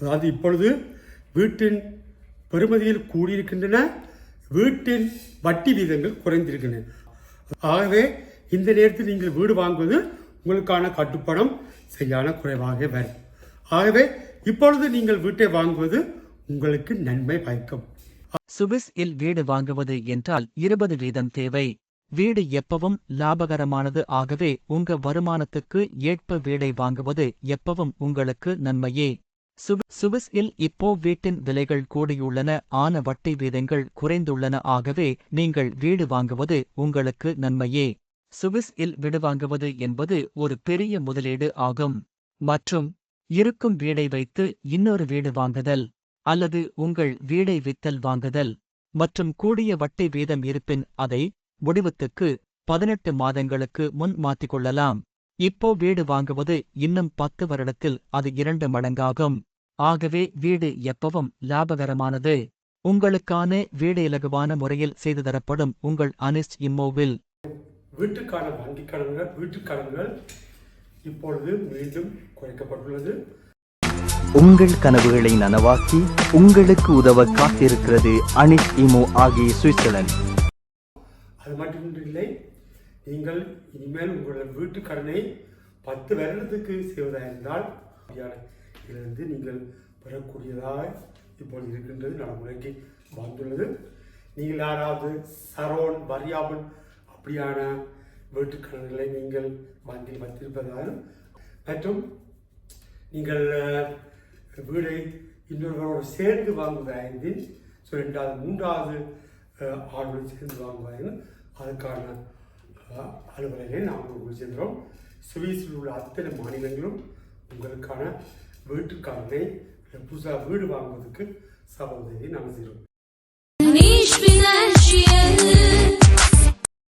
அதாவது இப்பொழுது வீட்டின் பெறுமதியில் கூடியிருக்கின்றன வீட்டின் வட்டி வீதங்கள் குறைந்திருக்கின்றன. ஆகவே இந்த நேரத்தில் நீங்கள் வீடு வாங்குவது உங்களுக்கான கட்டுப்பணம் சரியான குறைவாக வரும். ஆகவே இப்பொழுது நீங்கள் வீட்டை வாங்குவது உங்களுக்கு நன்மை பயக்கும். சுவிஸ் இல் வீடு வாங்குவது என்றால் இருபது வீதம் தேவை. வீடு எப்பவும் லாபகரமானது ஆகவே உங்க வருமானத்துக்கு ஏற்ப வீடை வாங்குவது எப்பவும் உங்களுக்கு நன்மையே. சுவிஸில் சுவிஸ் இல் இப்போ வீட்டின் விலைகள் கூடியுள்ளன ஆன வட்டி வீதங்கள் குறைந்துள்ளன. ஆகவே நீங்கள் வீடு வாங்குவது உங்களுக்கு நன்மையே. சுவிஸ் இல் வீடு வாங்குவது என்பது ஒரு பெரிய முதலீடு ஆகும். மற்றும் இருக்கும் வீடை வைத்து இன்னொரு வீடு வாங்குதல் அல்லது உங்கள் வீடை வித்தல் வாங்குதல் மற்றும் கூடிய வட்டி வீதம் இருப்பின் அதை முடிவத்துக்கு பதினெட்டு மாதங்களுக்கு முன் மாற்றிக்கொள்ளலாம். இப்போ வீடு வாங்குவது இன்னும் பத்து வருடத்தில் அது இரண்டு மடங்காகும். ஆகவே வீடு எப்பவும் லாபகரமானது. உங்களுக்கான வீடு இலகுவான முறையில் செய்து தரப்படும் உங்கள் அனிஸ்ட் இம்மோவில். வீட்டுக்கான வங்கிக் கடன்கள் வீட்டுக் கடன்கள் இப்பொழுது மீண்டும் குறைக்கப்பட்டுள்ளது. உங்கள் கனவுகளை நனவாக்கி உங்களுக்கு உதவ காத்திருக்கிறது அனிஷ் இமோ ஆகிய சுவிட்சர்லாந்து. அது மட்டுமில்லை நீங்கள் இனிமேல் உங்களோட வீட்டு கடனை பத்து வருடத்துக்கு செய்வதாக இருந்தால் இருந்து நீங்கள் பெறக்கூடியதாய் இப்போது இருக்கின்றது நடைமுறைக்கு வந்துள்ளது. நீங்கள் யாராவது சரோன் வரியாமல் அப்படியான வீட்டுக்கடன்களை நீங்கள் வங்கியில் வைத்திருப்பதாலும் மற்றும் நீங்கள் வீடை இன்னொருவரோடு சேர்ந்து வாங்குவதாயிருந்தது ஸோ ரெண்டாவது மூன்றாவது அஹ், ஆளுடன் சேர்ந்து வாங்குவதாயினும் அதுக்கான அஹ், அலுவலகை நாம் உங்களுக்கு சென்றோம் சுவிஸில் உள்ள அத்தனை மாநிலங்களும் உங்களுக்கான வீட்டுக்காரனை புதுசாக வீடு வாங்குவதுக்கு சகோதரி உதவியை